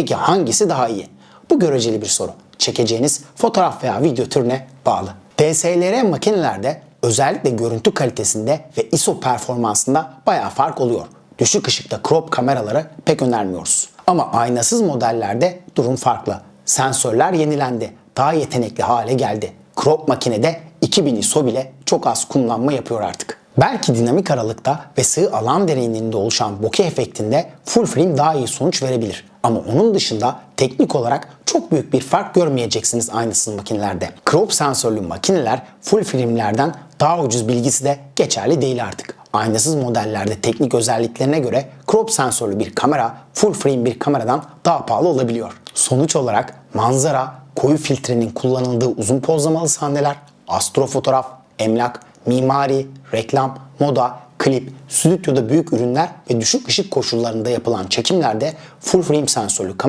Peki hangisi daha iyi? Bu göreceli bir soru. Çekeceğiniz fotoğraf veya video türüne bağlı. DSLR makinelerde özellikle görüntü kalitesinde ve ISO performansında bayağı fark oluyor. Düşük ışıkta crop kameraları pek önermiyoruz. Ama aynasız modellerde durum farklı. Sensörler yenilendi. Daha yetenekli hale geldi. Crop makinede 2000 ISO bile çok az kullanma yapıyor artık. Belki dinamik aralıkta ve sığ alan derinliğinde oluşan bokeh efektinde full frame daha iyi sonuç verebilir. Ama onun dışında teknik olarak çok büyük bir fark görmeyeceksiniz aynısız makinelerde. Crop sensörlü makineler full filmlerden daha ucuz bilgisi de geçerli değil artık. Aynasız modellerde teknik özelliklerine göre crop sensörlü bir kamera full frame bir kameradan daha pahalı olabiliyor. Sonuç olarak manzara, koyu filtrenin kullanıldığı uzun pozlamalı sahneler, astrofotoğraf, emlak, mimari, reklam, moda, klip, stüdyoda büyük ürünler ve düşük ışık koşullarında yapılan çekimlerde full frame sensörlü